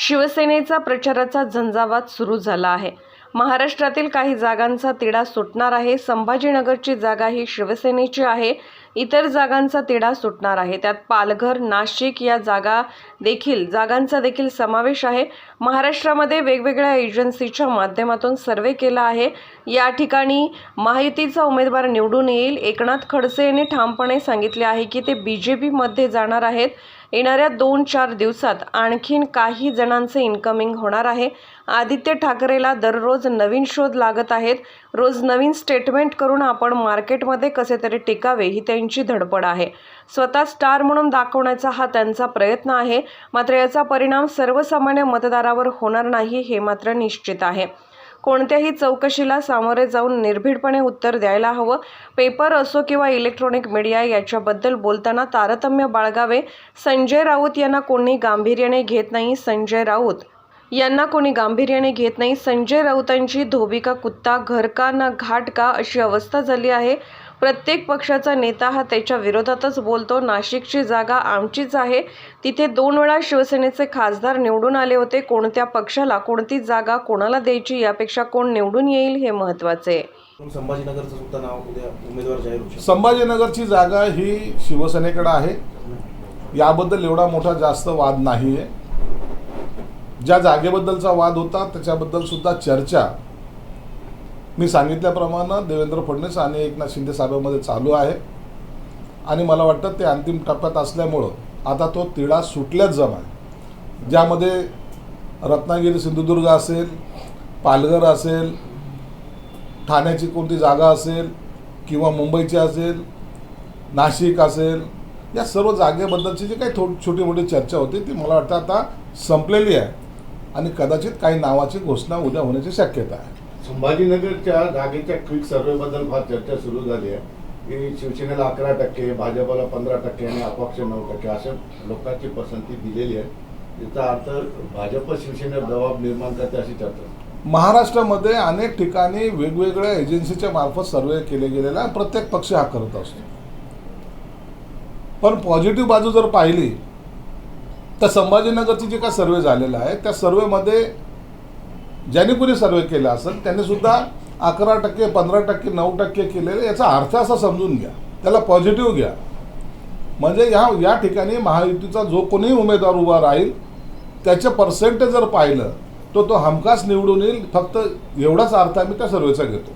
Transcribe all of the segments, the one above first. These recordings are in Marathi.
शिवसेनेचा प्रचाराचा झंझावात सुरू झाला आहे. महाराष्ट्रातील काही जागांचा तिढा सुटणार आहे. संभाजीनगरची जागा ही शिवसेनेची आहे. इतर जागांचा तिढा सुटणार आहे. त्यात पालघर नाशिक या जागा देखील जागांचा देखील समावेश आहे. महाराष्ट्रामध्ये वेगवेगळ्या एजन्सीच्या माध्यमातून सर्वे केला आहे. या ठिकाणी महायुतीचा उमेदवार निवडून येईल. एकनाथ खडसे यांनी ठामपणे सांगितले आहे की ते बी जे पीमध्ये जाणार आहेत. येणाऱ्या दोन चार दिवसात आणखीन काही जणांचे इन्कमिंग होणार आहे. आदित्य ठाकरेला दररोज नवीन शोध लागत आहेत. रोज नवीन स्टेटमेंट करून आपण मार्केटमध्ये कसे तरी टिकावे ही त्यांची धडपड आहे. स्वतः स्टार म्हणून दाखवण्याचा हा त्यांचा प्रयत्न आहे. मात्र याचा परिणाम सर्वसामान्य मतदारावर होणार नाही हे मात्र निश्चित आहे. कोणत्याही चौकशीला सामोरे जाऊन निर्भीडपणे उत्तर द्यायला हवं. पेपर असो किंवा इलेक्ट्रॉनिक मीडिया याच्याबद्दल बोलताना तारतम्य बाळगावे. संजय राऊत यांना कोणी गांभीर्याने घेत नाही संजय राऊत. यांना कोणी गांभीर्याने घेत नाही संजय राऊतांची धोबी का कुत्ता घर का ना घाट का अशी अवस्था झाली आहे. प्रत्येक पक्षाचा नेता हा त्याच्या विरोधातच बोलतो. नाशिकची जागा आमचीच आहे. तिथे दोन वेळा शिवसेनेचे खासदार निवडून आले होते. कोणत्या पक्षाला कोणती जागा कोणाला द्यायची यापेक्षा कोण निवडून येईल हे महत्त्वाचे. आहे संभाजीनगरचं सुद्धा नाव उद्या उमेदवार जाहीर होऊ शकतो. संभाजीनगरची जागा ही शिवसेनेकडे आहे. याबद्दल एवढा मोठा जास्त वाद नाही आहे ज्या जागेबद्दलचा वाद होता त्याच्याबद्दल सुद्धा चर्चा मी सांगितल्याप्रमाणे देवेंद्र फडणवीस आणि एकनाथ शिंदे साहेबांमध्ये चालू आहे. आणि मला वाटतं ते अंतिम टप्प्यात असल्यामुळं आता तो तिढा सुटल्याच जमा आहे. ज्यामध्ये रत्नागिरी सिंधुदुर्ग असेल पालघर असेल ठाण्याची कोणती जागा असेल किंवा मुंबईची असेल नाशिक असेल या सर्व जागेबद्दलची जी काही थो छोटी मोठी चर्चा होती ती मला वाटतं आता संपलेली आहे. आणि कदाचित काही नावाची घोषणा उद्या होण्याची शक्यता आहे. संभाजीनगरच्या जागेच्या क्विक सर्वेबद्दल फार चर्चा सुरू झाली आहे. की शिवसेनेला अकरा टक्के भाजपाला पंधरा टक्के आणि अपक्ष नऊ टक्के अशा लोकांची पसंती दिलेली आहे. याचा अर्थ भाजप शिवसेनेवर जबाब निर्माण करते अशी चर्चा. महाराष्ट्रामध्ये अनेक ठिकाणी वेगवेगळ्या एजन्सीच्या मार्फत सर्वे केले गेलेला आहे प्रत्येक पक्ष हा करत असतो. पण पॉझिटिव्ह बाजू जर पाहिली तर संभाजीनगरची जे काय सर्वे झालेला आहे त्या सर्वेमध्ये ज्यांनी कोणी सर्वे केला असेल त्यांनी सुद्धा अकरा टक्के पंधरा टक्के नऊ टक्के केलेले याचा अर्थ असा समजून घ्या. त्याला पॉझिटिव्ह घ्या. म्हणजे ह्या या ठिकाणी महायुतीचा जो कोणीही उमेदवार उभा राहील त्याचे पर्सेंटेज जर पाहिलं तो तो हमखास निवडून येईल फक्त एवढाच अर्थ आम्ही त्या सर्वेचा घेतो.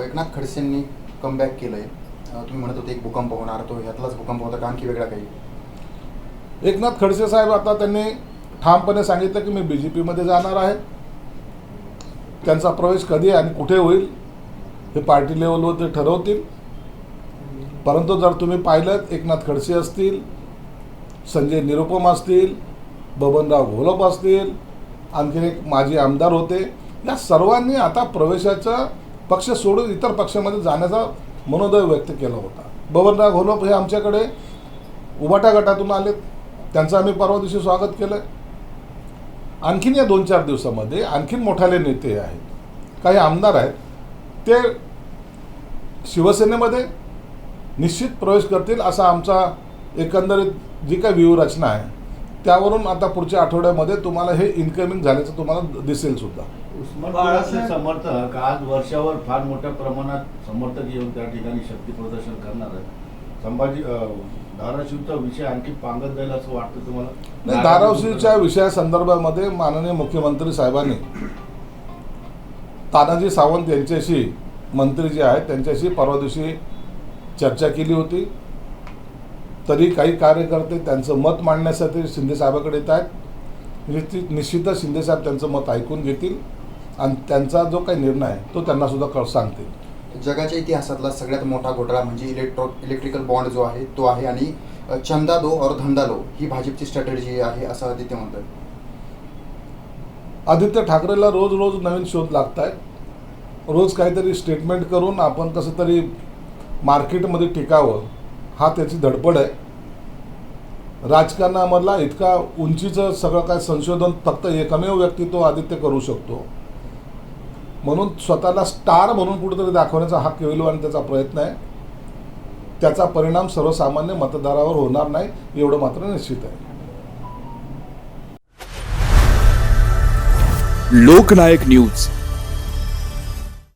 एकनाथ खडसेंनी कमबॅक केलंय. अ, तुम्ही म्हणत होते एक भूकंप होणार तो ह्यातलाच भूकंप होता का आणखी वेगळा काही. एकनाथ खडसे साहेब आता त्यांनी ठामपणे सांगितलं की मी बी जे पीमध्ये जाणार आहे. त्यांचा प्रवेश कधी आणि कुठे होईल हे पार्टी लेवलवर ते ठरवतील. परंतु जर तुम्ही पाहिलं एकनाथ खडसे असतील संजय निरुपम असतील बबनराव घोलप असतील आणखीन एक माजी आमदार होते या सर्वांनी आता प्रवेशाचा पक्ष सोडून इतर पक्षामध्ये जाण्याचा मनोदय व्यक्त केला होता. बबनराव घोलप हे आमच्याकडे उबाटा गटातून आलेत. त्यांचं आम्ही परवा दिवशी स्वागत केलं. आणखीन या दोन चार दिवसामध्ये आणखीन मोठाले नेते आहेत. काही आमदार आहेत. ते शिवसेनेमध्ये निश्चित प्रवेश करतील असा आमचा एकंदरीत जी काही व्यूहरचना आहे त्यावरून आता पुढच्या आठवड्यामध्ये तुम्हाला हे इन्कमिंग झाल्याचं तुम्हाला दिसेल सुद्धा. समर्थक आज वर्षावर फार मोठ्या प्रमाणात समर्थक येऊन त्या ठिकाणी शक्ती प्रदर्शन करणार आहेत. संभाजी धाराशिवचा विषय आणखी पांगत जाईल असं वाटतं तुम्हाला? नाही धाराशिवच्या विषयासंदर्भामध्ये माननीय मुख्यमंत्री साहेबांनी तानाजी सावंत यांच्याशी मंत्री जे आहेत त्यांच्याशी परवा दिवशी चर्चा केली होती. तरी काही कार्यकर्ते त्यांचं मत मांडण्यासाठी शिंदेसाहेबाकडे येत आहेत. निश्चित निश्चितच शिंदेसाहेब त्यांचं मत ऐकून घेतील आणि त्यांचा जो काही निर्णय आहे तो त्यांना सुद्धा सांगतील. जगाच्या इतिहासातला सगळ्यात मोठा घोटाळा म्हणजे इलेक्ट्रो इलेक्ट्रिकल बॉन्ड जो आहे तो आहे आणि चंदा दो और धंदा लो ही भाजपची स्ट्रॅटेजी आहे असं आदित्य म्हणतात आदित्य ठाकरेला रोज रोज नवीन शोध लागत आहेत रोज काहीतरी स्टेटमेंट करून आपण कसं तरी मार्केटमध्ये टिकावं हा त्याची धडपड आहे. राजकारणामधला इतका उंचीचं सगळं काय संशोधन फक्त एकमेव व्यक्ती तो आदित्य करू शकतो. म्हणून स्वतःला स्टार म्हणून कुठेतरी दाखवण्याचा हा केविलवान त्याचा प्रयत्न आहे. त्याचा परिणाम सर्वसामान्य मतदारावर होणार नाही एवढं मात्र निश्चित आहे. लोकनायक न्यूज.